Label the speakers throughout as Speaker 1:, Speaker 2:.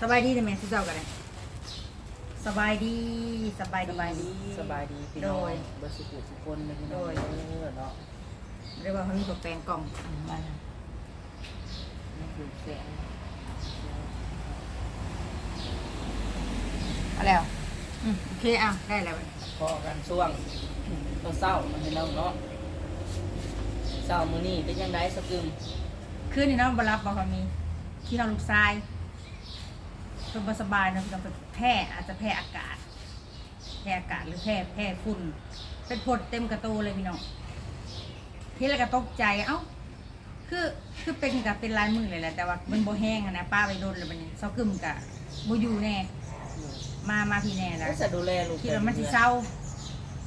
Speaker 1: สบายดีแต่แม่สิเจ้ากันเลยสบายดีสบาย
Speaker 2: ส
Speaker 1: ดี
Speaker 2: บายดีสบายดีพี่น้อง
Speaker 1: โดย
Speaker 2: เบอร์สุขุสุคนเลยพี่น้อง
Speaker 1: โดย
Speaker 2: เออเนาะ
Speaker 1: เรียกว่าเขามีตัวแปลงกล่อง
Speaker 2: มานี่คือแสง
Speaker 1: เอาแล้วอืมโอเคอะได้แล้ว
Speaker 2: พอกันช่วงตอนเศร้าพี่น้องเนาะเศร้ามื้อนี้เป็นยังไงสกึม
Speaker 1: คืนนี้เน้องบรับบอกเขามีที่เราลูกทราย เพิ่นบ่สบายเนาะเราเป็นแพ้อาจจะแพ้อากาศ แพ้อากาศหรือแพ้แพ้ฝุ่นเป็นผดเต็มกระโตเลยพี่น้องที่แรกก็ตกใจเอ้าคือคือเป็นกับเป็นลายมือเลยแหละแต่ว่ามันโบแห้งอะนะป้าไปโดนเลยมันนี่เศร้ากึมกะโบอยู่แน่มามาพี่แน่แล้ว
Speaker 2: ก็จะดูแลลูก
Speaker 1: คิดว่ามันสิเศร้า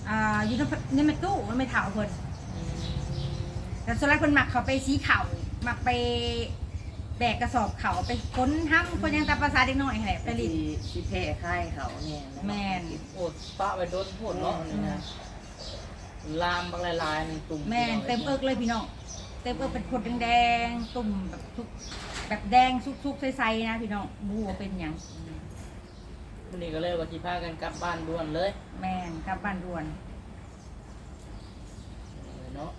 Speaker 1: อ่าอยู่ในในเมตู้มันไม่เถาเพิ่น
Speaker 2: อืม
Speaker 1: แต่ส่วนแรกเพิ่นมักเขาไปสีเข่ามักไป แบกกระสอบเขาไปค้นห้ำคนยังตามภาษาเด็กน้อยแหละไปลิน
Speaker 3: ที่ที่แพ้ค่ายเขาเนี่ยะ
Speaker 1: แม่น
Speaker 2: โอ้ป้าไปโดนโหดเนาะนี่นะลามบางลายๆนี่ตุ่ม
Speaker 1: แม่นเต็มเอิกเลยพี่น้องเต็มเอิกเป็นขดแดงๆตุ่มแบบทุกแบบแดงซุกๆใสๆนะพี่น้องบูว่าเป็นหยัง
Speaker 2: วันนี้ก็เลยว่าที่พากันกลับบ้านด่วนเลย
Speaker 1: แม่นกลับบ้านด่วน
Speaker 2: เนาะ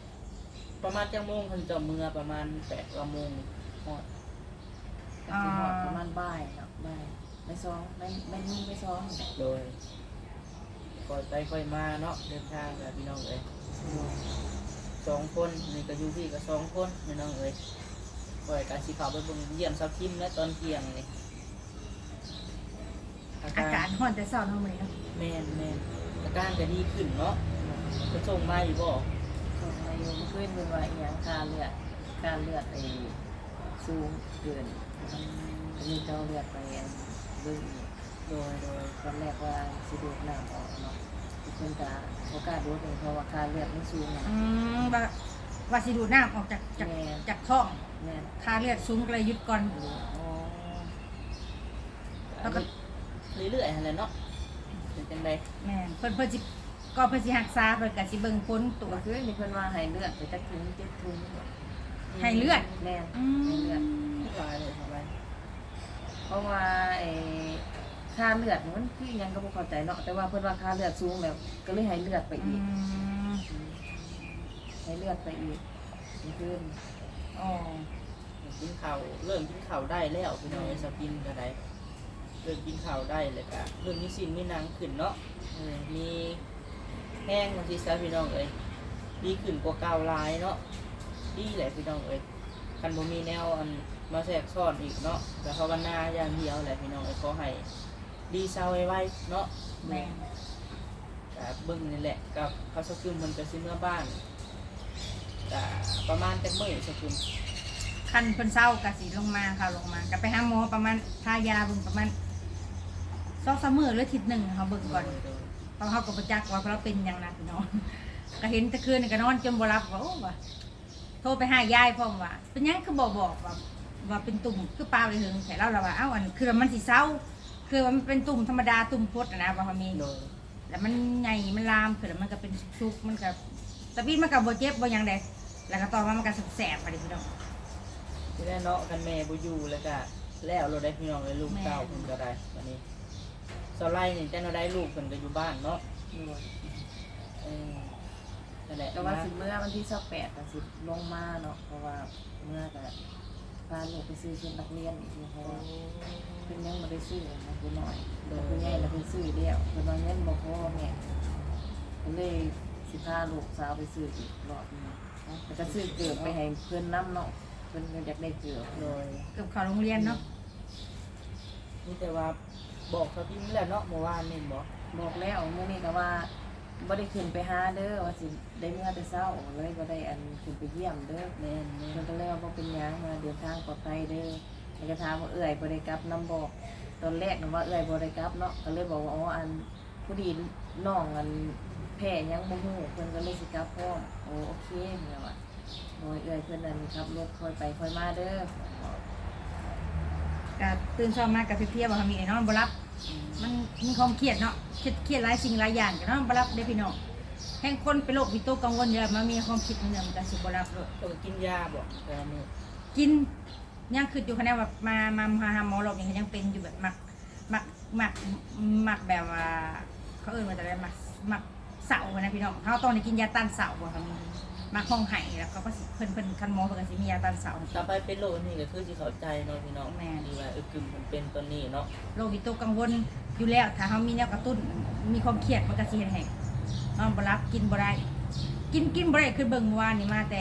Speaker 2: ประมาณจังโมงเพิ่นจะเมื่อประมาณแปดกว่าโมงฮอด
Speaker 3: ก็สิหอดประมาณบ่ายเนาะบ่ายไม่ซ้อมไม่ไม่มีไม่ซ้อม
Speaker 2: โดยค่อยไปค่อยมาเนาะเดินทางกับพี่น้องเอ้ยสองคนนี่ก็อยู่พี่ก็สองคนพี่น้องเอ้ยค่อยการสิเข้าไปเบิ่งเยี่ยมสักทิมและตอนเที่ยงนี่อา
Speaker 1: อากา
Speaker 2: การ
Speaker 1: ศร้อนแต่เช้าเนาะมื้อนี้เนาะ
Speaker 2: แม่นแม่นอาการก็ดีขึ้นเนาะจะส่งมาอยู่บ่
Speaker 3: ส่งมาอยู่เมื่อคืนเป็นว่าอหย่างค่าเลือดค่าเลือดไอ้สูงเกิน ก็มีเจ้าเลือดไปอันเบิ่ง
Speaker 2: โดยโดย
Speaker 3: ตอนแรกว่าสิดูดน้ำออกเนาะเพิ่นก็บ่กล้าดูดเองเพราะว่าค่าเลือดมันสูงเนาะ
Speaker 1: อืมว่าว่าสิดูดน้ำออกจากจาก
Speaker 3: แม่
Speaker 1: จากท้อง
Speaker 3: แม่น
Speaker 1: ค่าเลือดสูงก็เลยหยุดก่อน
Speaker 2: อ๋อ
Speaker 1: แล้วก็
Speaker 2: เรื่อยๆหั่นแหละเนาะเป็นจังได
Speaker 1: แม่นเพิ่นเพิ่นสิก็เพิ่นสิรักษาเพิ่นก็สิเบิ่งผลตรว
Speaker 3: เมื่
Speaker 1: จ
Speaker 3: อคืนนี่เพิ่นว่าให้เลือดไปจักถุงเจ็ดถุง
Speaker 1: ให้เลือด
Speaker 3: แม่น
Speaker 1: อื
Speaker 3: ให้เลือด
Speaker 1: ม
Speaker 2: หลายเลยสบาย
Speaker 3: เพราะว่าไอ้ค่าเลือดนี่มันคืออิหยังก็บ่เข้าใจเนาะแต่ว่าเพิ่นว่าค่าเลือดสูงแล้วก็เลยให้เลือดไป
Speaker 1: อื
Speaker 3: อีก
Speaker 1: ม
Speaker 3: ให้เลือดไปอีกนี่คือ
Speaker 1: อ๋อ
Speaker 2: กินข้าวเริ่มกินข้าวได้แล้วพี่น้องไอ้สปินก็ได้เริ่มกินข้าวได้เลยก็เริ่มมีสิ่งมีหนังขึ้นเนาะเออมีแห้งบางทีซะพี่น้องเอ้ยดีขึ้นกว่าเก่าหลายเนาะดีแหละพี่น้องเอ้ยคันบ่มีแนวอัน มาแทรกซ้อนอีกเนาะแต่ภาวนาอย่างเดียวแหละพี่น้องเอ้ยขอให้ดีเศร้าไว้ๆเนาะ
Speaker 1: แม่น
Speaker 2: กับเบิ่งนี่แหละกับเขาสกุลมันก็สิเมื่อบ้านก็ประมาณจักมื้อสกุล
Speaker 1: คันเพิ่นเศร้าก็สิลงมาค่ะลงมาก็ไปหาหมอประมาณทายาเบิ่งประมาณ2-3มื้อหรืออาทิตย์หนึงเขาเบิ่งก่อนเพราะเขาก็ประจักษ์ว่าเราเป็นอย่างนั้นพี่น้องก็เห็นแตะคืนนก็นอนจนบ่รับว่าโอ้ว่าโทรไปหายายพ่อมว่าเป็นหยังคือบ่บอกว่า ว่าเป็นตุ่มคือปลาไปถึงแต่เราเราว่าเอ้าอันคือว่ามันสิเศร้า คือว่ามันเป็นตุ่มธรรมดาตุ่มพดอะนะว่าเขามี
Speaker 2: โดย
Speaker 1: แล้วมันใหญ่มันลามคือแล้วมันก็เป็นชุกๆมันก็ตะปีมันก็บ่เจ็บบ่หยังใดแล้วก็ต่อมามันก็แสบๆไปดิพี่น้อง
Speaker 2: ที่แรกเนาะกันแม่บ่อยู่แล้วก็แล้วเราได้พี่น้องเลยลูก
Speaker 1: แม่
Speaker 2: เต้าเพิ่นก็ได้วันนี้สไลด์นี่แต่เราได้ลูกเพิ่นก็อยู่บ้านเนาะ
Speaker 3: อยู่
Speaker 2: เออนั่นแหละ
Speaker 3: แต่ว่าสิเมื่อวันที่28ก็สิลงมาเนาะเพราะว่าเมื่อก็ พาลูกไปซื้อชุดนักเรียนอีกเพราะว่าเพิ่นยังบ่ได้ซื้อนะคือน้อยแต่เพิ่นใหญ่แล้วเพิ่นซื้อแล้วเพิ่นว่าเงินบ่พอแม่ก็เลยสิพาลูกสาวไปซื้ออีกรอบหนึงแล้วก็ซื้อเกือบไปให้เพิ่นนํเนาะเพิ่นอยากได้เกือบ
Speaker 2: โดย
Speaker 1: เกือบเข้าโรงเรียนเนาะ
Speaker 2: นี่แต่ว่าบอกเขาพี่นี่แหละเนาะเมื่อวานนี่บอก
Speaker 3: บอกแล้วมื้อนี้ก็ว่า บ่ได้ขึ้นไปหาเด้อว่าสิได้เมื่อแต่เช้าเลยบ่ได้อันขึ้นไปเยี่ยมเด้อ
Speaker 2: แม่นแม่
Speaker 3: เพิ่
Speaker 2: น
Speaker 3: ก็เลยว่าบ่เป็นหยังมาเดินทางปลอดภัยเด้อแล้วก็ถามว่าเอื้อยบ่ได้กลับนํบอกตอนแรกนึกว่าเอื้อยบ่ได้กลับเนาะก็เลยบอกว่าอ๋ออันผู้ดีน้องอันแพ้หยังบ่ฮู้เพิ่นก็เลยสิกลับพร้อมโอ้โอเคเพิ่นว่าโอ้ยเอื้อยเพิ่นนั่นขับรถค่อยไปค่อยมาเด้อ
Speaker 1: ก็ตื่นเช้ามาก็เพลียๆว่าเขามีไอ้นอนบ่รับ มันมีความเครียดเนาะเครียดเครียดหลายสิ่งหลายอย่างก็นอนบ่รับได้อพี่น้องแห่งคนเป็นโรควิตกกังวลเยอะมามีความคิดมันเนี่ยมันก็สิบ่รับเลย
Speaker 2: ต้องกินยาบอกแต่มื้อ
Speaker 1: กินยังคืออยู่คะแนนแบบมามามาหาหมอหลบยังยังเป็นอยู่แบบมักมักมักมักแบบว่าเขาเอ่ยว่าจะได้มักมักเสาอะนะพี่น้องเขาต้องได้กินยาต้านเสาบ่ครับ มักห้องไห้แล้วเขาก็สิเพิ่นเพิ่นคันหมอเพิ่นก็สิมียาต้านเสาให้กิน
Speaker 2: ต่อไปเป็นโรคนี่ก็คือสิเข้าใจเนาะพี่น้อง
Speaker 1: แม่น
Speaker 2: ดีว่าเออกึ่มมันเป็นตัวนี้เนาะ
Speaker 1: โรควิตกกังวลอยู่แล้วถ้าเขามีแนวกระตุ้น มีความเครียดมันก็สิเฮ็ดให้นอนบ่หลับกินบ่ได้กินกินบ่ได้คือเบิ่งเมื่อวานนี่มาแต่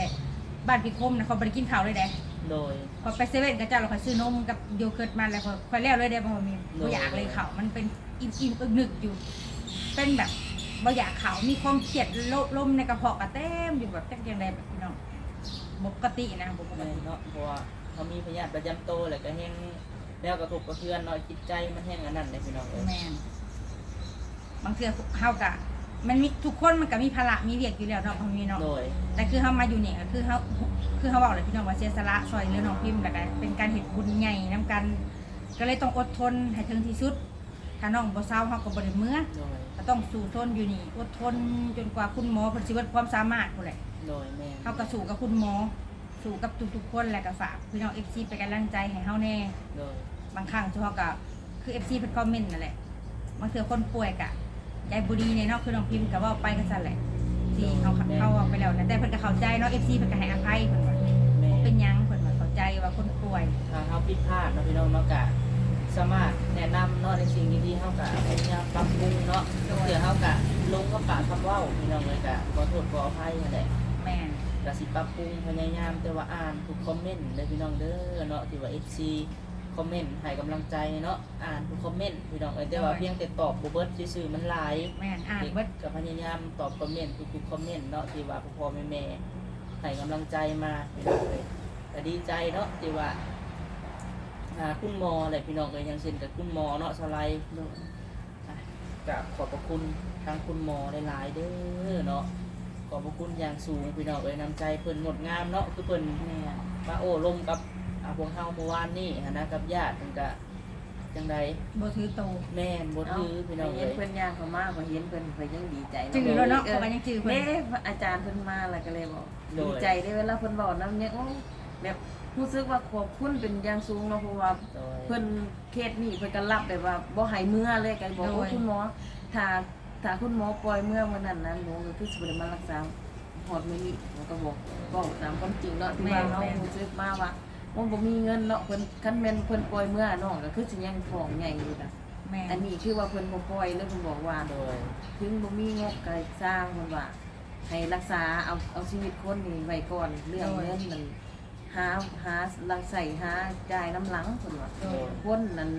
Speaker 1: บ้านพี่คมนะเขาบ่ได้กินข้าวเลยเด้
Speaker 2: โดย
Speaker 1: พอไปเซเว่นก็เจ้าเราคอยซื้อนมกับโยเกิร์ตมาแล้วพอคอยแล้วเลยเด้บ่มี
Speaker 2: โด
Speaker 1: บ่
Speaker 2: ย
Speaker 1: อยากเลยข้าวมันเป็นอิ่มอิ่มอึกนึกอยู่ เป็นแบบ บ่อยากข้าวมีความเครียดโรคลมในกระเพาะก็เต็มอยู่แบบจังจังไดแบบพี่น้องบ่ปกตินะบ่ปก
Speaker 2: แม่น
Speaker 1: ติ
Speaker 2: เนาะเพราะว่าเขามีพยาธิประจำตัวแล้วก็แห้งแล้วกระทบกระเทือนเนาะจิตใจมันแห้งอันนั้นเลยพี่น้องเอ้ย
Speaker 1: แม่นบางเทื่อเฮาก็มันมีทุกคนมันก็มีภาระมีเวียกอยู่แล้วเนาะพ่อมีเนาะ
Speaker 2: โดย
Speaker 1: แต่คือเขามาอยู่เนี่ยก็คือเขาคือเขาบอกเลยพี่น้องว่าเสียสละซอยเรื่องน้องพิมพ์แล้วก็เป็นการเห็ดบุญใหญ่น้กัน ก็เลยต้องอดทนให้ถึงที่สุด ถ้าน้องบ่เศร้าเขาก็บ่ได้เมื่อ
Speaker 2: โดย
Speaker 1: ก็ต้องสู้ทนอยู่นี่อดทนจนกว่าคุณหมอเพิ่นสิเบิดความสามารถพุ่นแหละ
Speaker 2: โดยแม่น
Speaker 1: เขาก็สู้กับคุณหมอ สู้กับทุกๆคนแล้วก็ฝากพี่น้อง FC เป็นกำลังใจให้เฮาแน่
Speaker 2: โดย
Speaker 1: บางครั้งที่เขาก็คือ FC เพิ่นคอมเมนต์นั่นแหละบางเทื่อคนป่วยก็ยายบุรีเนี่ยเนาะคือน้องพิมพ์ก็เว้าไปก็ซั่นแหละที่เขาเขาเอาไปแล้วนะแต่เพิ่นก็เข้าใจเนาะ FC เพิ่นก็ให้อภัยเพิ่นว่า
Speaker 2: แม่
Speaker 1: เป็นหยังเพิ่นว่าเข้าใจว่าคนป่วย
Speaker 2: ทางเขาผิดพลาดเนาะพี่น้องเนาะกะ สามารถแนะนำเนาะในสิ่งที่ๆเขากะพยายามปรับปรุงเนาะเพื่อเขากะลงกับปากคำเว้าพี่น้องเลยกะขอโทษขออภัยนั่นแหละ
Speaker 1: แม่น
Speaker 2: กะสิปรับปรุงพยายามแต่ว่าอ่านทุกคอมเมนต์เลยพี่น้องเด้อเนาะที่ว่า FC คอมเมนต์ให้กำลังใจเนาะอ่านทุกคอมเมนต์พี่น้องเอ้ยแต่ว่าเพียงแต่ตอบบ่เบิดซื่อๆมันหลาย
Speaker 1: แม่นอ่าน
Speaker 2: เด็ก
Speaker 1: เบิด
Speaker 2: กับพยายามตอบคอมเมนต์ทุกๆคอมเมนต์เนาะที่ว่าพ่อๆแม่ๆให้กำลังใจมาพี่น้องเลยก็ดีใจเนาะที่ว่า หาคุณหมออะไรพี่น้องเลยอย่างเช่นกับคุณหมอเนาะสไลด์
Speaker 3: โดย
Speaker 2: กับขอบพระคุณทางคุณหมอหลายๆเด้อเนาะขอบพระคุณอย่างสูงพี่น้องเลยนำใจเพิ่นงดงามเนาะคือเพิ่น
Speaker 3: แม่
Speaker 2: มาโอ้ลมกับอาพวกเฮาเมื่อวานนี่หั้นนะกับญาติเพิ่นก็จังใด
Speaker 1: บ่ถือโต
Speaker 2: แม่นบ่ถือพี่น้อง
Speaker 3: เห็
Speaker 2: เอ้
Speaker 3: น
Speaker 2: ย
Speaker 3: เพิ่นย่างเขามาพอเห็นเพิ่นเพิ่นยังดีใจ
Speaker 1: จือแล้วเนาะ
Speaker 3: เอ
Speaker 1: เขา
Speaker 3: อ
Speaker 1: ก็ยังจือเพิ่น
Speaker 3: เด้อาจารย์เพิ่นมาแล้วก็เลยบอกดีใจได้เวลาเพิ่นบอกนำเนี่ยโอ้แบบ รู้สึกว่าขอบคุณเป็นอย่างสูงเนาะเพราะว่า
Speaker 2: โดย
Speaker 3: เพิ่นเคสนี้เพิ่นก็รับแบบว่าบ่ให้เมื่อเลยก็บอกว่าคุณหมอถ้าถ้าคุณหมอปล่อยเมื่อวันนั้นนะหนูก็คือสิบ่ได้มารักษาหอดมื้อนี้หนูก็บอกบอกตามความจริงเนาะที่ว่าเฮารู้สึกมาว่ามันบ่มีเงินเนาะเพิ่นคันแม่นเพิ่นปล่อยเมื่อน้องก็คือสิยังท้องใหญ่อยู่นะ
Speaker 1: แม่น
Speaker 3: อันนี้คือว่าเพิ่นบ่ปล่อยเลยเพิ่นบอกว่า
Speaker 2: โดย
Speaker 3: ถึงบ่มีงบก็สร้างเพิ่นว่าให้รักษาเอาเอาชีวิตคนนี่ไว้ก่อนเรื่องเงินมัน หาหาลังใส่หาจ่ายน้ำหลังเพิ่นว่า
Speaker 2: โดย
Speaker 3: คนนั้น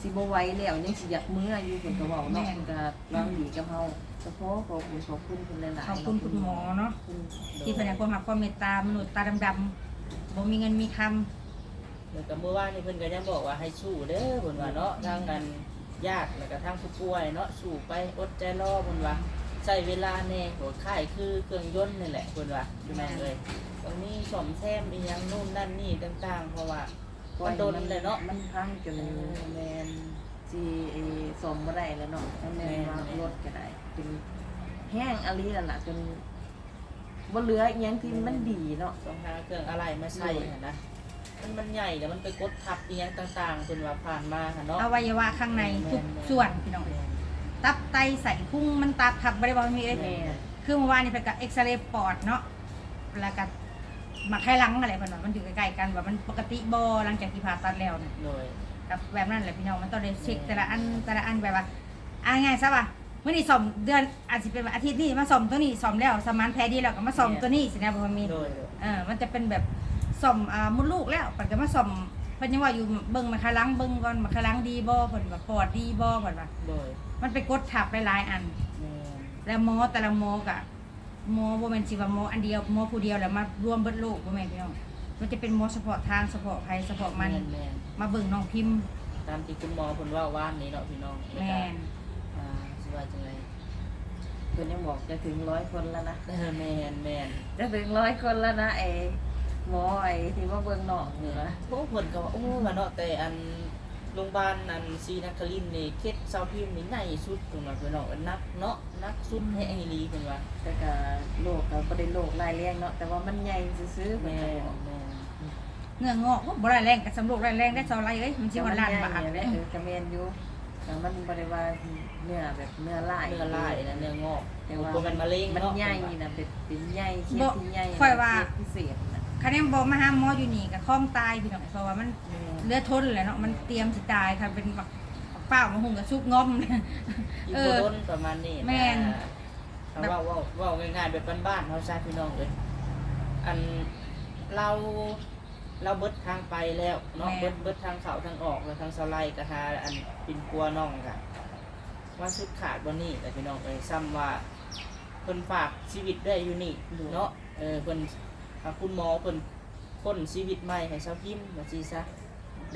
Speaker 3: สิบ่ไหวแล้วยังสิอยากมื้ออยู่เพิ่นก็เว้าเนาะเพิ่นก็วางดีกับเฮาเฉพาะขอบคุณขอบคุณเพิ่นหลายๆ
Speaker 1: ขอบคุณคุณหมอเนาะ
Speaker 3: คุณ
Speaker 1: ที่เพิ่นให้ความรักความเมตตามนุษย์ตาดำๆบ่มีเงินมีคำ
Speaker 2: แล้วก็เมื่อวานนี่เพิ่นก็ยังบอกว่าให้สู้เด้อเพิ่นว่าเนาะทางกันญาติแล้วก็ทางผู้ป่วยเนาะสู้ไปอดใจรอเพิ่นว่าใช้เวลาแน่โหดค่ายคือเครื่องยนต์นี่แหละเพิ่นว่าพี่น้องเอ้ย ตรงนี้ซ่อมแซมอีหยังนู่นนั่นนี่ต่างๆ เพราะว่ามันโดนเลยเนาะ
Speaker 3: มันพังจน
Speaker 2: แม่น
Speaker 3: สิเอ่อสมบ่ได้แล้วเนาะถ้าแม่นว่ารถก็ได้เป็นแห้งอลีนั่นล่ะจนบ่เหลืออีหยังที่มันดีเนาะ
Speaker 2: ต้องหาเครื่องอะไรมาใส่หั่นนะมันมันใหญ่แล้วมันไปกดทับอีหยังต่างๆเพิ่นว่าผ่านมาหั่นเนาะ
Speaker 1: อวัยวะข้างในทุกส่วนพี่น้องตับไตใส่พุงมันตับทับบ่ได้บ่มีเอ้ย
Speaker 3: แม่
Speaker 1: คือเมื่อวานนี่เพิ่นก็เอ็กซเรย์ปอดเนาะแล้วก็ มาไข้หลังอะไรเพิ่นว่ามันอยู่ใกล้ๆกันว่ามันปกติบ่หลังจากที่ผ่าตัดแล้วเนี่ย
Speaker 2: โดย
Speaker 1: กับแบบนั้นแหละพี่น้องมันต้องได้เช็คแต่ละอันแต่ละอันแบบว่าอ่าง่ายซะว่ามื้อนี้ซ่อมเดือนอาจสิเป็นว่าอาทิตย์นี้มาซ่อมตัวนี้ซ่อมแล้วสมานแพ้ดีแล้วก็มาซ่อมตัวนี้สินะบ่มี
Speaker 2: โดยโดย
Speaker 1: เออมันจะเป็นแบบซ่อมอ่ามดลูกแล้วปันก็มาซ่อมเพิ่นยังว่าอยู่เบิ่งมาคาลังเบิ่งก่อนมาคาลังดีบ่เพิ่นว่าปอดดีบ่เพิ่นว่า
Speaker 2: โดย
Speaker 1: มันไปกดทับหลายๆอัน
Speaker 2: แม่น
Speaker 1: แล้วหมอแต่ละหมอกะ หมอบ่แม่นสิว่าหมออันเดียวหมอผู้เดียวแล้วมารวมเบิดโลกบ่แม่นพี่น้องมันจะเป็นหมอเฉพาะทางเฉพาะภัยเฉพาะมัน
Speaker 2: แม่นแม่น
Speaker 1: มาเบิ่งน้องพิมพ์
Speaker 2: ตามที่คุณหมอเพิ่นว่าว่านนี้เนาะพี่น้องล้ว
Speaker 1: แม่
Speaker 2: ก็
Speaker 1: น
Speaker 2: อ่าสิว่าจังได
Speaker 3: เพิ่นยังบอกจะถึงร้อยคนแล้วนะ
Speaker 2: เออแม่นแม่น
Speaker 3: จะถึงร้อยคนแล้วนะไอ้หมอไอ้ที่ว่าเบิ่งน้องนี่นะ
Speaker 2: โอ้เพิ่นก็ว่าโอ้ว่าเนาะแต่อัน โรงพยาบาลอันศรีนครินทร์นี่เคสเซาพิมพ์นี่ใหญ่สุดเพิ่นว่าเพิ่นเนาะนักเนาะนักสุดให้ไอ้ลีเพิ่นว่า
Speaker 3: แต่ก็โรคก็บ่ได้โรครายแรงเนาะแต่ว่ามันใหญ่ซื่อๆเพิ่น
Speaker 2: แม่
Speaker 3: ก็
Speaker 2: น
Speaker 3: บอก
Speaker 2: แม่น
Speaker 1: เนื้องอกบ่ได้แรงกับสำรวจได้แรงได้ซอไรเอ้ยมันสิว่าล้านบาท
Speaker 3: เนี่ยแหละเออกระเมนอยู่แต่มันบริวารเนื้อแบบเนื้อลาย
Speaker 2: เนื้อลายนะเนื้องอก
Speaker 3: แต่ว่า
Speaker 2: บ่แม่นมะเร็ง
Speaker 3: มัน
Speaker 2: เนาะ
Speaker 3: ใหญ่นะเป็นเป็นใหญ่เคียที่ใหญ่
Speaker 1: ค่อยว่า
Speaker 3: พิเศษนะ
Speaker 1: คะแนนบ่มาหาหมออยู่นี่ก็คล้องตายพี่น้องเพราะว่ามัน เลือดทนแหละเนาะมันเตรียมสิตายค่ะเป็นบักบักเป้ามาหุงกับซุปงอม
Speaker 2: อี
Speaker 1: เอ
Speaker 2: โบ
Speaker 1: อ
Speaker 2: โดนประมาณนี้ะ
Speaker 1: แม่น
Speaker 2: ถ้าเว่าเว่าเว่าง่ายๆแบบบ้านๆเฮาซะพี่น้องเอ้ยอันเราเราเบิดทางไปแล้วเนาะเบิดเบิดทางเข้าทางออกแล้วทางเสาไลก็หาอันปินกลัวน้องกะว่าสุดขาดบ่นี่แต่พี่น้องเอ้ยซ้ำว่าเพิ่นฝากชีวิตได้อยู่นี่เนาะเออเพิ่นอ่าคุณหมอเพิ่นพ้นชีวิตใหม่ให้เซาพิมพ์ว่าซี่ซะ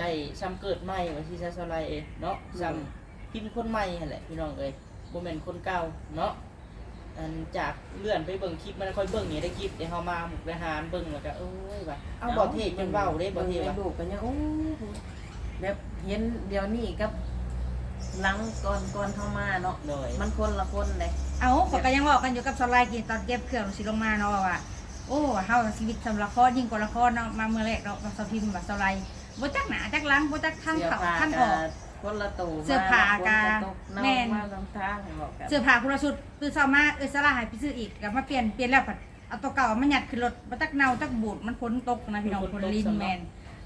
Speaker 2: ได้ซ้ำเกิดใหม่ว่าซี่ซะเสาไลเอ้ยเนาะซ้ำพิมพ์คนใหม่นั่นแหละพี่น้องเอ้ยบ่แม่นคนเก่าเนาะอันจากเลื่อนไปเบิ่งคลิปมันค่อยเบิ่งนี่ได้คลิปเดี๋ยวเฮามาหมุกทหารเบิ่งแล้วก็เอ้ยว่าเอาบ่เทศจนเว้าได้บ่เทศ
Speaker 3: บิ่ง
Speaker 2: ว่า
Speaker 3: ในรูปกันยังโอ้แบบเห็นเดี๋ยวนี้กับหลังก่อนก่อนเข้ามาเนาะ
Speaker 2: โดย
Speaker 3: มันคนละคนเลย
Speaker 1: เอาเขอยก็ยังบอกกันอยู่กับสไลด์กินตอนเก็บเครื่องสิลงมาเนาะว่าโอ้เฮาชีวิตสำหรับละครยิ่งกว่าละครเนาะมาเมื่อแรกเนาะมาสพิมพ์ว่าสไลด์ บ่จักหนาจักหลังบ่จักทาง
Speaker 3: เสื้อ
Speaker 1: เข้า
Speaker 3: ผ้า
Speaker 1: ทางอ
Speaker 3: กั
Speaker 1: อก
Speaker 3: คนละตู
Speaker 1: เสื้อผ้า
Speaker 3: คน
Speaker 1: กะ
Speaker 3: ละตก
Speaker 1: แม่
Speaker 3: แม่
Speaker 1: น
Speaker 3: มาลำทางให้บอกกัน
Speaker 1: เสื้อผ้าคุณสุดคือเช้ามาเออสลาหายไปซื้ออีกก็มาเปลี่ยนเปลี่ยนแล้วผัดเอาตัวเก่ามายัดขึ้นรถบ่จักเน่าจักบูดมันฝนตกนะพี่น้องฝนลินแม่น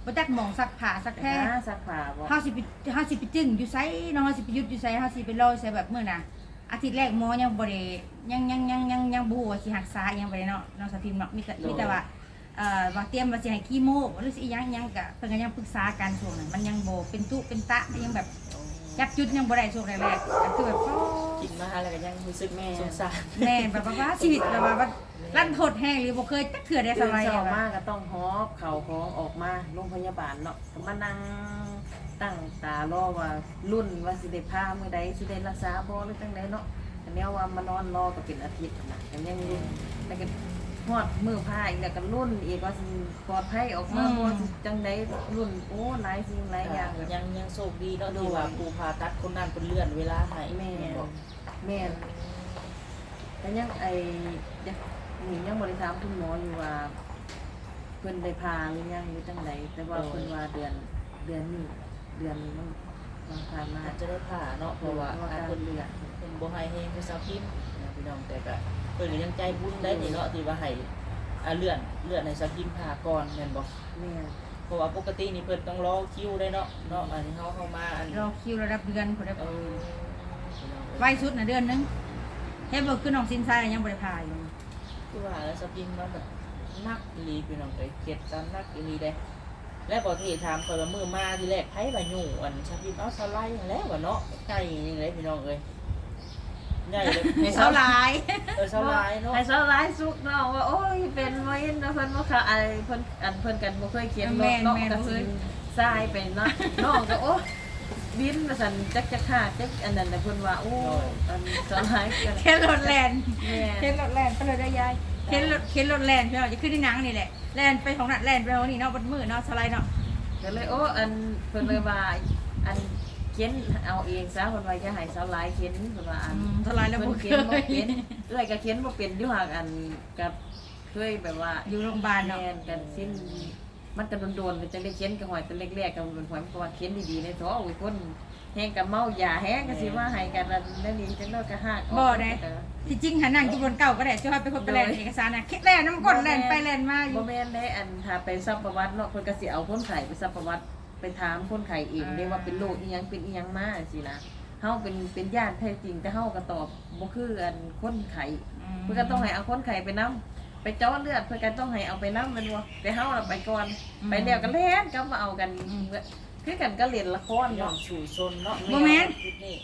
Speaker 1: บ่จักหมองซักผ้าซักแท้
Speaker 3: หาสักผ้าบ่
Speaker 1: เฮาสิไปเฮาสิไปจึงอยู่ไสเนาะเฮาสิไปหยุดอยู่ไสเฮาสิไปรออยู่ไสแบบมื้อน่ะอาทิตย์แรกหมอยังบ่ได้ยังยังยังยังยังบ่ฮู้ว่าสิรักษาอิหยังบ่ได้เนาะน้องสะพิมพ์เนาะมีแต่มีแต่ว่า เอ่อว่าเตรียมว่าสิให้คีโมหรือสิอิหยังอิหยังก็เพิ่นก็ยังปรึกษากันช่วงนั้นมันยังบ่เป็นตุเป็นตะยังแบบจับจุดยังบ่ได้ช่วงแรกๆก็คือแบบโอ้
Speaker 2: กินมาแล้วก็ยังรู้สึกแม่สงสาร
Speaker 1: แม่แบบว่าว่าชีวิตแบบว่าว่าลั่นโทษแห้งหรือบ่เคยจักเทื่อได้
Speaker 3: ตื่
Speaker 1: ส
Speaker 3: น
Speaker 1: บาย
Speaker 3: เช้า
Speaker 1: อะ
Speaker 3: มาก็ต้องหอบเข่าของออกมาโรงพยาบาลเนาะก็มานั่งตั้งตารอว่ารุ่นว่าสิได้พามื้อใดสิได้รักษาบ่หรือจังไดเนาะอันนี้ว่ามานอนรอก็เป็นอาทิตย์นะก็ยังรุ่นแล้วก็ ฮอดมือพาอีกแล้วก็รุ่นอีกว่าสิปลอดภัยออกมาบ่สิจังไดรุ่นโอ้หลายสิ่งหลายอย่างแบบ
Speaker 2: ยังยังโชคดีเนาะที่ว่าผู้ผ่าตัดคนนั้นเพิ่นเลื่อนเวลาให้
Speaker 3: แม่
Speaker 2: บอก
Speaker 3: แม่นแต่ยังไอ้เดี๋ยวหนูยังบริถามคุณหมออยู่ว่า เพิ่นได้พาหรือยังหรือจังไดแต่ว่าเพิ่นว่าเดือนเดือนนี้เดือนนี้มันมันผ่านมา
Speaker 2: อาจจะได้ผ่าเนาะเพ
Speaker 3: เพ
Speaker 2: ราะ
Speaker 3: ราะ
Speaker 2: ว่า
Speaker 3: ว่า
Speaker 2: อา
Speaker 3: การ
Speaker 2: เพิ่น
Speaker 3: เลือด
Speaker 2: เพิ่นบ่ให้เฮงคือสาวพิมพ์นะพี่น้องแต่ก็ เพิ่นก็ยังใจบุญได้นี่เนาะที่ว่าให้อ่าเลื่อนเลื่อนให้สาวพิมพ์ผ่าก่อนแม่นบ่
Speaker 3: แม่
Speaker 2: เพราะว่าปกตินี่เพิ่นต้องรอคิวได้เนาะเนาะอันนี้เฮาเข้ามาอัน
Speaker 1: รอคิวระดับเดือนพุ่นได้
Speaker 2: เออ
Speaker 1: ไวสุดน่ะเดือนหนึงเฮ็ดบ่คือน้องสินไซยังบ่ได้พาอยู่
Speaker 2: คือว่าแล้วสปินมันแบบนักอีหลีพี่น้องเอ้ยเก็ดกันนักอีหลีได้และบ่ที่ถามข่อยว่ามื้อมาทีแรกไผว่าอยู่อันสปินเอาสไลด์นั่นแหล้วว่าเนาะไก่นี่แหละพี่น้องเอ้ย ใหญ่เลย
Speaker 1: ให้เสาหลาย
Speaker 2: เออสไลด์เนาะ
Speaker 3: ให้เสาหลายสุกเนาะว่าโอ้ยเป็นไว้นะเพิ่นบ่ค่ะไอ้เพิ่นอันเพิ่นกันบ่เคยเขียนรถเนาะก็สิทรายไปเนาะน้องก็โอ้บินมาสั่นจักจักค่ะจักอันนั้นแต่ะเพิ่นว่าโอ้อันเสาหลายกัน
Speaker 1: เข็นรถแลน
Speaker 3: แม่
Speaker 1: เข็นรถแลนไปเลยได้ยายเข็นรถเข็นรถแลนพี่น้องจะขึ้นที่หนังนี่แหละแลนไปของนัดแลนไปของนี่เนาะบนมือเนาะสไลด์เนาะ
Speaker 3: ก็เลยโอ้อันเพิ่นเลยว่าอันเขียนเอาเองซะเพิ่นว่าอย่าให้เสาหลายเขียนเพิ่นว่าอัน
Speaker 1: อืมสไลด์แล้ว
Speaker 3: เพิ่
Speaker 1: บ่
Speaker 3: น
Speaker 1: เค
Speaker 3: เขียนบ่
Speaker 1: ย
Speaker 3: เป็นเอ้อยก็เขียนบ่เป็นอยู่ห่างอันกับเคยแบบว่า
Speaker 1: อยู่โรงพยาบาลเนาะ
Speaker 3: แม่นกันสิ้นมันก็โดนๆมันจังได้เขียนกับหอยแต่แรกๆก็เป็นหอยมันก็ว่าเขียนดีๆในท้อโอ้ยคนแห้งกับเมายาแห้งก็สิว่าให้กันอันนั่นนี่จังได๋ก็หักออก
Speaker 1: บ่ได้ที่จริงหันนั่งที่บนเก่าก็ได้ช่วยไปคนไปแลนเอกสารน่ะเข็นแลนน้ำก้นแลนไปแลนมาอยู่
Speaker 3: บ่แม่นได้อันถ้าไปซับประวัติเนาะเพิ่นก็สิเอาคนไข้ไปซับประวัติ ไปถามคนไข้เองได้ว่าเป็นโรคอีหยังเป็นอีหยังมาสินะเฮาเป็นเป็นญาติแท้จริงแต่เฮาก็ตอบบ่คืออันคนไข้เพิ่นก็ต้องให้เอาคนไข้ไปนํไปเจาะเลือดเพิ่นก็ต้องให้เอาไปนํแม่นบ่แต่เฮาน่ะไปก่อน ไปแล้วก็แล่นกลับมาเอากันคือกันก็เล่นละคร
Speaker 2: ย้อ
Speaker 3: เนาะ
Speaker 2: นสู่ซนเนาะ
Speaker 1: บ่แม่น
Speaker 2: ชุดนี้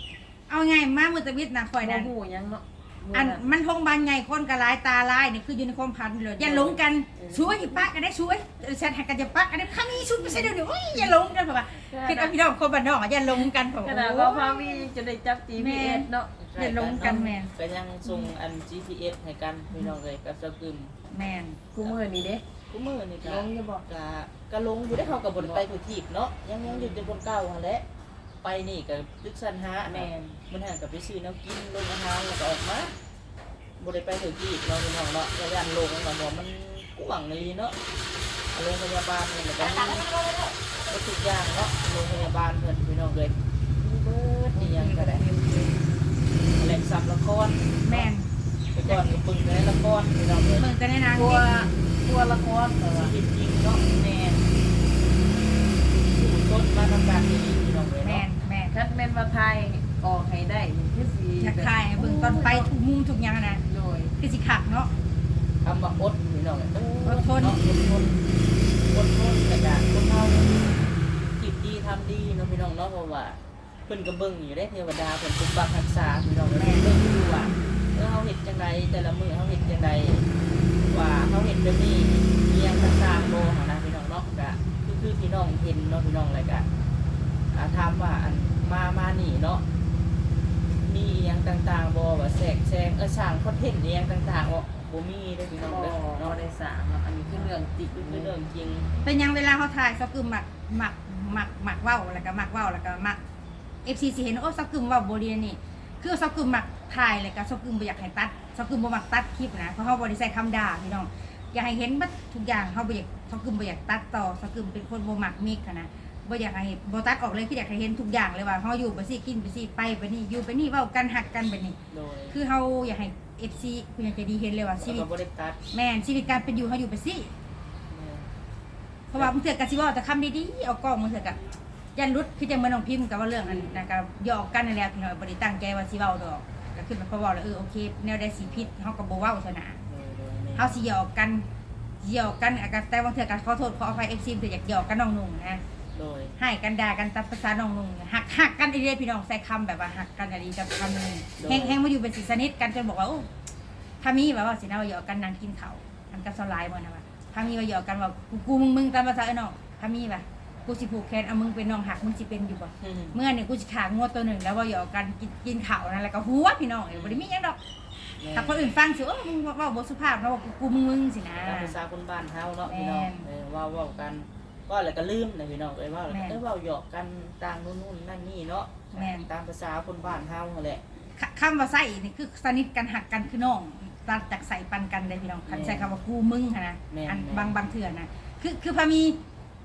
Speaker 1: เอาไงมามือตะวิทย์นะข่อย
Speaker 3: บ่
Speaker 1: นั่น
Speaker 3: ฮู้หยังเนาะ
Speaker 1: อันมันทงบานใหญ่คนกระลายตาลายนี่คืออยู่ในความพันเลยอย่าหลงกันช่วยปักกันได้ช่วยแซนหักกันจะปักกันได้ข้ามีชุดไม่ใช่เดี๋ยวเดี๋ยวอย่าหลงกันเพราะว่าคือเอาพี่น้องคนบ้านนอกอย่าหลงกันเพราะ
Speaker 3: ขนาดว่าพามีจะได้จับ GPS เนาะ
Speaker 1: อย่าหลงกันแม่น
Speaker 2: ก็ยังส่งอัน GPS ให้กันพี่น้องเอ้ยกับสกึม
Speaker 1: แม่น
Speaker 3: กูมื้อนี้เด้
Speaker 2: กูมือนี่ก็
Speaker 3: ลงอยู่บ่
Speaker 2: ก็ก็ลงอยู่ได้เขากับบนไปผู้ทีบเนาะยังยังอยู่ในบนเก่าหั่นแหละ ไปนี่ก็ลึกสันหา
Speaker 3: แม่น
Speaker 2: มันห่างกับไปซื้อน้ำกินลงอาหารแล้วก็ออกมาบ่ได้ไปถึงที่เราะพี่น้องเนาะระยะลงเราบอกมันกว้างเลยเนาะโรงพยาบาลนี่แหละก็มีก็ทุกอย่างเนาะโรงพยาบาลเพิ่นพี่น้องเลยมีเบิดนี่ยังก็ได้แหล่งสับละคร
Speaker 1: แม่น
Speaker 2: ไปก่อนก็ปึงในละครพี่น้องเลย
Speaker 1: เบิ่งกันในนาง
Speaker 3: กลัวกลัวละครแต่ว่า
Speaker 2: ชีวิตจริงเนาะแม่สู่ ต้นมาทำการดีพี่น้องเลย
Speaker 1: แม่
Speaker 2: เนาะ
Speaker 1: นแม่น
Speaker 3: คัดแม่นว่าไทยออกให้ได้นี่คือสิ
Speaker 1: อยากถ่ายให้เบิ่งตอนไปทุกมุมทุกอย่างนะ
Speaker 3: โดย
Speaker 1: คือสิขักเนาะ
Speaker 2: ทำมาอดพี่น้องเลย
Speaker 1: อดทน
Speaker 2: เาะอดทนอดทนแต่กะคนเฮาคิดดีทำดีเนาะพี่น้องเนาะเพราะว่าเพิ่นก็เบิ่งอยู่ได้เทวดาเพิ่นปกปักรักษาพี่น้องเลยเบิ่งอยู่ว่าเออเฮาเฮ็ดจังไดแต่ละมื้อเฮาเฮ็ดจังไดว่าเฮาเฮ็ดแบบนี้มีหยังต่างๆบ่หั้นนะพี่น้องเนาะก็ คือคือพี่น้องเห็นเนาะพี่น้องเลยก็อ่าถามว่าอันมามานี่เนาะมีอหยังต่างๆบ่ว่าแทรกแซงเออสร้างคอนเทนต์อหยังต่างๆบ่บ่มีเด้อพี่น้อง
Speaker 3: บ่
Speaker 2: เด้อ
Speaker 3: บ่
Speaker 2: เนาะ
Speaker 3: ได้สร้างเนาะอันนี้คือเรื่องจริง
Speaker 2: คือเรื่องจริง
Speaker 1: เป็นหยังเวลาเขาถ่ายเขาคือหมักหมักหมักหมักเว้าแล้วก็หมักเว้าแล้วก็หมัก FC สิเห็นโอ้ซับกึมเว้าบ่ดีนี่คือซับกึมหมักถ่ายแล้วก็ซับกึมบ่อยากให้ตัดซับกึมบ่มักตัดคลิปนะเพราะเขาบ่ได้ใช้คำด่าพี่น้อง อยากให้เห็นบัดทุกอย่างเขาบ่อยากซับกึมบ่อยากตัดต่อซับกึมเป็นคนบ่มักมิกหั้นนะบ่อยากให้บ่ตัดออกเลยคืออยากให้เห็นทุกอย่างเลยว่าเขาอยู่ไปสิกินไปสิไปไปนี่อยู่ไปนี่เว้ากันหักกันไปนี่
Speaker 2: โดย
Speaker 1: คือเขาอยากให้ FC คุณอยากจะดีเห็นเลยว่าชี
Speaker 2: แล้ว
Speaker 1: วิต
Speaker 2: ก็บ่ได้ตัด
Speaker 1: แม่นชีวิตการเป็นอยู่เขาอยู่ไปสิ
Speaker 2: แม่
Speaker 1: เพราะว่ามึงเถื่อกะสิเว่าแต่คำดีๆเอากล้องมึงเถื่อกะยันรุดคือจังเหมือนน้องพิมพ์กับว่าเรื่องนั้นนะก็หยอกกันนั่นแหละพี่น้อยบ่ได้ตั้งใจว่าสิเว้าดอกก็คือแบบเขาเว้าแล้วเออโอเคแนวใดสิผิดเฮาก็บ่เว้าซะนะ
Speaker 2: โดยโดยแม่
Speaker 1: เฮาสิหยอกกันหยอกกันอะก็แต่บางเทื่อก็ขอโทษขออภัย FC เถื่ออยากหยอกกันน้องนุ่งนะ
Speaker 2: โดย
Speaker 1: ให้กันด่ากันตามภาษาน้องนุ่งหักหักกันอีเด้พี่น้องใส่คำแบบว่าหักกันอะไรกับคำนึงแฮงแฮงมาอยู่เป็นสิสนิทกันจนบอกว่าโอ้ถ้ามีแบบว่าสินะว่าหยอกกันนั่งกินข้าวมันก็สลายบ่นะว่าถ้ามีว่าหยอกกันว่ากูกูมึงมึงตามภาษาไอ้น้องถ้ามีว่ากูสิผูกแขนเอามึงเป็นน้องหักมึงสิเป็นอยู่บ่เมื่อเนี่ยกูสิขางวดตัวหนึ่งแล้วว่าหยอกกันกินกินข้าวนั่นแล้วก็หัวพี่น้องเอ้ยบ่ได้มีหยังดอก ถ้าคนอื่นฟังสิเออมึงเว้าบ่สุภาพนะว่ากูกูมึงมึงสินะ
Speaker 2: ตามภาษาคนบ้านเฮาเนาะพี่น้อง
Speaker 1: แม่น
Speaker 2: เออเว้าเว้ากันว่าแล้วก็ลืมนะพี่น้องเอ้ยเว่าแล้ว
Speaker 1: แม่
Speaker 2: ก็
Speaker 1: น
Speaker 2: เอ้ยเว้าหยอกกันต่างนู่นนู่นนั่นนี่เนาะ
Speaker 1: แม่น
Speaker 2: ตามภาษาคนบ้านเฮานั่นแหละ
Speaker 1: คคำว่าใส่นี่คือสนิทกันหักกันคือน้องตัดจากใส่ปันกันเลยพี่น้องคันใช้คำว่ากูมึงหั้นนะ
Speaker 2: แม่น
Speaker 1: อัน
Speaker 2: แม่น
Speaker 1: บางบางเถื่อนะคือคือพามี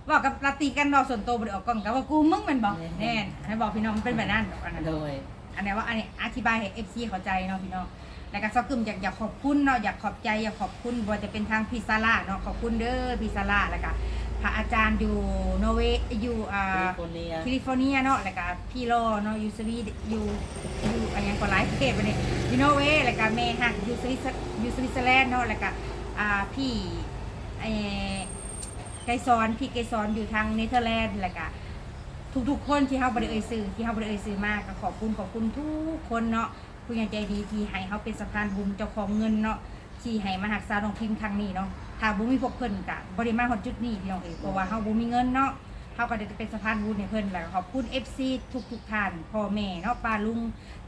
Speaker 1: บอกกับลาตีกันเราส่วนตัวบ่ได้ออกกล้องกับว่ากูมึงแมันบอกแน่นให้บอกพี่น้องมันเป็นแบบนั้นดอกอันนั้น
Speaker 2: โดย
Speaker 1: อันนี้ว่าอันนี้อธิบายให้ FC เข้าใจเนาะพี่น้อง แล้วก็ซอกกึมอยากอยากขอบคุณเนาะอยากขอบใจอยากขอบคุณบ่ว่าจะเป็นทางพิซาร่าเนาะขอบคุณเด้อพิซาร่าแล้วก็พระอาจารย์อยู่นอร์เวย์อยู่อ่า
Speaker 2: คนนี้
Speaker 1: แคลิฟอร์เนียเนาะแล้วก็พี่โลเนาะอยู่สวีเดนอยู่อยู่อะไรยังก็หลายประเทศไปเนี่ยอยู่นอร์เวย์แล้วก็แม่ฮักอยู่สวิตเซอร์อยู่สวิตเซอร์แลนด์เนาะแล้วก็อ่าพี่เออไกรซอนพี่ไกรซอนอยู่ทางเนเธอร์แลนด์แล้วก็ ทุกๆคนที่เฮาบ่ได้เอ่ยชื่อที่เฮาบ่ได้เอ่ยชื่อมากก็ขอบคุณขอบคุณทุกคนเนาะ ผู้ใหญ่ใจดีที่ให้เฮาเป็นสะพานบุญเจ้าของเงินเนาะที่ให้มาหักษาน้องพิมพ์ครั้งนี้เนาะถ้าบ่มีพวกเพิ่นก็บ่ได้มาฮอดจุดนี้พี่น้องเอ้ยเพราะว่าเฮาบ่มีเงินเนาะเฮาก็ได้เป็นสะพานบุญให้เพิ่นแล้วก็ขอบคุณ FC ทุกๆท่านพ่อแม่เนาะป้าลุง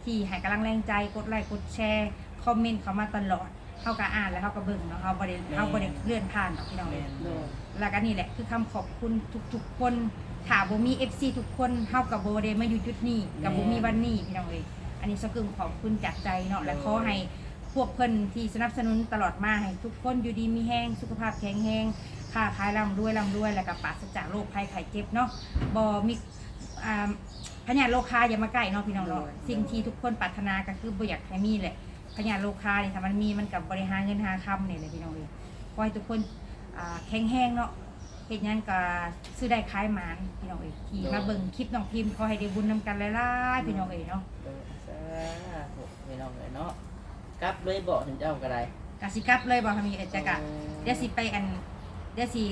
Speaker 1: ที่ให้กำลังแรงใจกดไลค์กดแชร์คอมเมนต์เข้ามาตลอดเฮาก็อ่านแล้วเฮาก็เบิ่งเนาะเฮาบ่ได้เฮาบ่ได้เลื่อนผ่านดอกพี่น้องเอ้ย
Speaker 2: โดย
Speaker 1: แล้วก็นี่แหละคือคำขอบคุณทุกๆคนถ้าบ่มี FC ทุกคนเฮากับโบได้มาอยู่จุดนี้กับบ่มีวันนี้พี่น้องเอ้ย อันนี้สกึมขอบคุณจากใจเนาะและขอให้พวกเพิ่นที่สนับสนุนตลอดมาให้ทุกคนอยู่ดีมีแห้งสุขภาพแข็งแรงค้าขายร่ำรวยร่ำรวยแล้วก็ปราศจากโรคภัยไข้เจ็บเนาะบ่มีอ่าพญาโรคาอย่ามาใกล้เนาะพี่น้องเนาะสิ่งที่ทุกคนปรารถนาก็คือบ่อยากให้มีแหละพญาโรคานี่ถ้ามันมีมันกับบริหารเงินหาคำนี่แหละพี่น้องเอ้ยขอให้ทุกคนอ่าแข็งแห้งเนาะเฮ็ดหยังก็ซื้อได้ขายหมานพี่น้องเอ้ยที่มาเบิ่งคลิปน้องพิมพ์ขอให้ได้บุญนำกันหลายๆพี่น้องเอ้ยเนาะ
Speaker 2: โดยสาธุพี่น้องเอ้ยเนาะกลับเลยบอกถึงเจ้าก็ได้
Speaker 1: กสิกลับเลยบ่ทามีเอจะกะเดี๋ยวสิไปอันเดี๋ยวสิ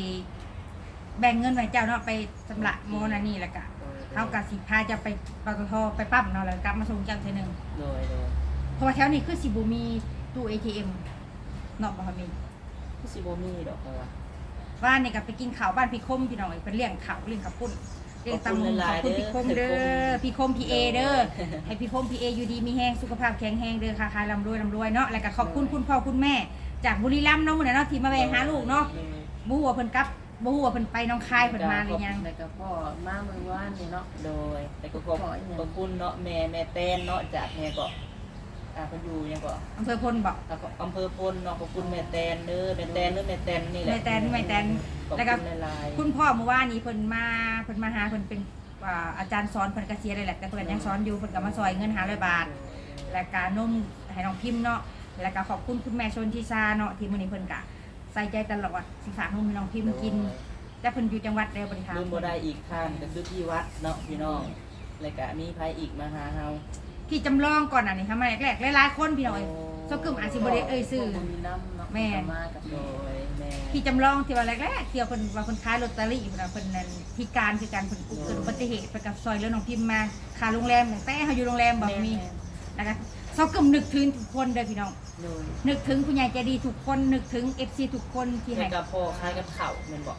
Speaker 1: แบ่งเงินไว้เจ้าเนาะไปสำระโมนานี่แล้วก็เฮากะสิพาจะไปปตทไปปั๊มเนาะแล้วกลับมาส่งจังเทื่หนึง
Speaker 2: โดยโดย
Speaker 1: เพราะว่าแถวนี้คือสิบ่มีตู้ ATM เนาะบ่ทามี
Speaker 2: คือสิบ่มีดอกเพราะว่า
Speaker 1: บ้านนี่ก็ไปกินข้าวบ้านพี่คมพี่น้องเอ้ยเพิ่นเลี้ยงข้าวเลี้ยงข้าวปุ้น ลี้ยงตำ
Speaker 2: ขอบคุณ
Speaker 1: ข
Speaker 2: ห
Speaker 1: อ
Speaker 2: ลา
Speaker 1: บ
Speaker 2: ยๆ
Speaker 1: คุณพี่คม
Speaker 2: เด้
Speaker 1: เด้
Speaker 2: อ
Speaker 1: อพี่คมพี่เอเด้อให้พี่คมพี่เออยู่ดีมีแห้งสุขภาพแข็งแรงเด้อค่ะคายลำรวยลำรวยเนาะแล้วก็ขอบคุณคุณพ่อคุณแม่ จากบุรีรัมย์เนาะมื้อนั้นเนาะที่มาแวะหาลูกเนาะบ่ฮู้ว่าเพิ่นกลับบ่ฮู้ว่าเพิ่นไปหน้องคายเพิ่นมาหรือยัง
Speaker 3: แล้วก็พ่อมาเมื่อวานนี่เนาะ
Speaker 2: โดยแต่ก็ขอบ
Speaker 3: ขออีกอย่าง
Speaker 2: ขอบคุณเนาะแม่แม่แตนเนาะจากแม่ก็ อ่าเพิ่นอยู่หยังก็
Speaker 1: อำเภอพลบอก
Speaker 2: แล้วก็อำเภอพลเนาะขอบคุณแม่แตนเด้อแม่แตนเด้อแม่แตนนี่แหละ
Speaker 1: แม่แตนแม่แตน
Speaker 2: ขอบ
Speaker 1: แล้วก็
Speaker 2: คุณหลายๆ
Speaker 1: คุณพ่อเมื่อวานนี้เพิ่นมาเพิ่นมาหาเพิ่นเป็นอ่าอาจารย์สอนเพิ่นเกษียณเลยแหละแต่เพิ่นยังสอนอยู่เพิ่นก็มาซอยเงิน500บาท และการนมให้น้องพิมพ์เนาะ แล้วก็ขอบคุณคุณแม่ชนทิชาเนาะที่มื้อนี้เพิ่นก็ใส่ใจตลอดสิฝากนมให้น้องพิมพ์กิน แต่เพิ่นอยู่จังหวัดเดียวบริหาร
Speaker 2: ลืมบ่ได้อีกท่านก็คือที่วัดเนาะพี่น้องแล้วก็มีไผอีกมาหาเฮา
Speaker 1: ที่จำลองก่อนอันนี้ทำมาแรกๆหลายๆคนพี่น้องเอ้ยซอกกึมอาจสิบ่ได้เอ่ยชื่อ
Speaker 3: บุรีรัมย์เนาะ
Speaker 1: แม่น
Speaker 3: มากับ
Speaker 2: โดยแม่
Speaker 1: ที่จำลองที่ว่าแรกๆที่ว่าเพิ่นว่าเพิ่นขายลอตเตอรี่เพิ่นว่าเพิ่นนั่นพิการคือการเพิ่นเกิดอุบัติเหตุไปกับซอยแล้วน้องพิมพ์มาค่าโรงแรมตั้งแต่เฮาอยู่โรงแรมบ่มีแล้วก็ซอกกึมนึกถึงทุกคนเด้อพี่น้อง
Speaker 3: โดย
Speaker 1: นึกถึงผู้ใหญ่ใจดีทุกคนนึกถึง FC ทุกคนที่
Speaker 2: แล้
Speaker 1: ให้
Speaker 2: วก็พ่อคล้ายกับข้าวแม่นบ่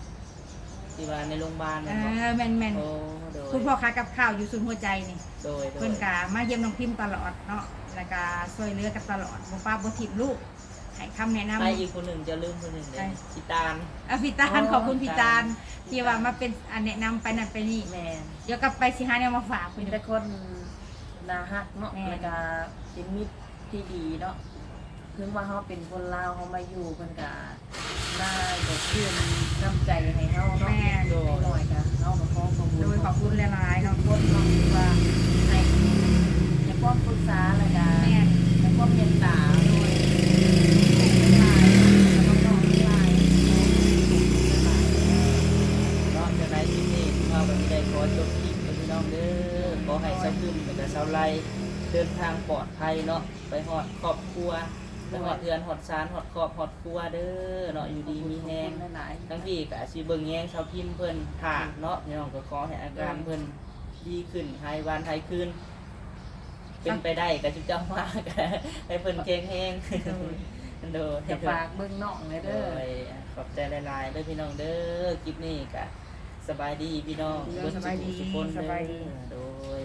Speaker 2: ที่ว่าในโรงพยาบาล
Speaker 1: เอ
Speaker 2: แม่นบ่
Speaker 1: อแม่น
Speaker 2: โอ้โดย
Speaker 1: ๆคุณพ่อค้ากับข้าวอยู่ศูนย์หัวใจนี่
Speaker 2: โดยโด
Speaker 1: เพิ่
Speaker 2: ย
Speaker 1: นก็มาเยี่ยมน้องพิมพ์ตลอดเนาะแล้วก็ช่วยเหลือกันตลอดบ่ป้าบ่ถิ่มลูกให้คำแนะนำ
Speaker 2: ไปอีกคนหนึ่งจะลืมคนหนึ่งเล
Speaker 1: ใช่
Speaker 2: ยพี่ตาล
Speaker 1: อะพี่ตาลขอบคุณพี่ตาล ที่ว่ามาเป็นอันแนะนำไปนั่นไปนี่
Speaker 3: แม่น
Speaker 1: เดี๋ยวกลับไปสิหาแนวมาฝาก
Speaker 3: เป็
Speaker 1: เพิ่
Speaker 3: น
Speaker 1: น
Speaker 3: แต่คนนาฮักเนาะ
Speaker 1: แม่
Speaker 3: แล้วก็เป็นมิตรที่ดีเนาะถึงว่าเขาเป็นคนลาวเขามาอยู่เพิ่นก็ น่าจะเชื่อมน้ำใจให้เฮาเนาะ
Speaker 1: แม่
Speaker 3: โดยหน่อยก็เฮาก็ขอขอบคุณ
Speaker 1: โดยขอบคุณหลายๆ
Speaker 3: น้
Speaker 1: เนาะ
Speaker 3: องคนเนาะที่ว่าให้ให้ความปรึกษาแล้วก็
Speaker 1: แม่
Speaker 3: ให้ความเมตตาโดยหลายแล้วก็น้องหลาย
Speaker 2: เนาะจะได้คลิปนี้ที่เราแบบได้ขอจบคลิปกับพี่น้องเด้อขอให้เศร้าขึ้นแต่เศร้าไล่เดินทางปลอดภัยเนาะไปหอดครอบครัว ไปหอดเรือนหอดซานหอดครอบหอดครัวเด้อเนาะอยู่ดีมีแฮง
Speaker 3: หลายๆ
Speaker 2: ทั้งพี่กับอาชีพเบิ่งแยงชาวพิมพ์เพิ่นถ่าเนาะพี่น้องก็ขอให้อาการเพิ่นดีขึ้นหายวันหายคืนเป็นไปได้ก็จุเจ้ามากให้เพิ่นแข็งแรงโดย
Speaker 3: จะฝากเบิ่งน้องเลย
Speaker 2: โด
Speaker 3: เด้อย
Speaker 2: ขอบใจหลายๆเด้อพี่น้องเด้อคลิปนี้ก็สบายดีพี่น้อง
Speaker 1: สบายดี
Speaker 2: เบิดสุขสุขคน
Speaker 1: สบายดี
Speaker 2: เด้อโดย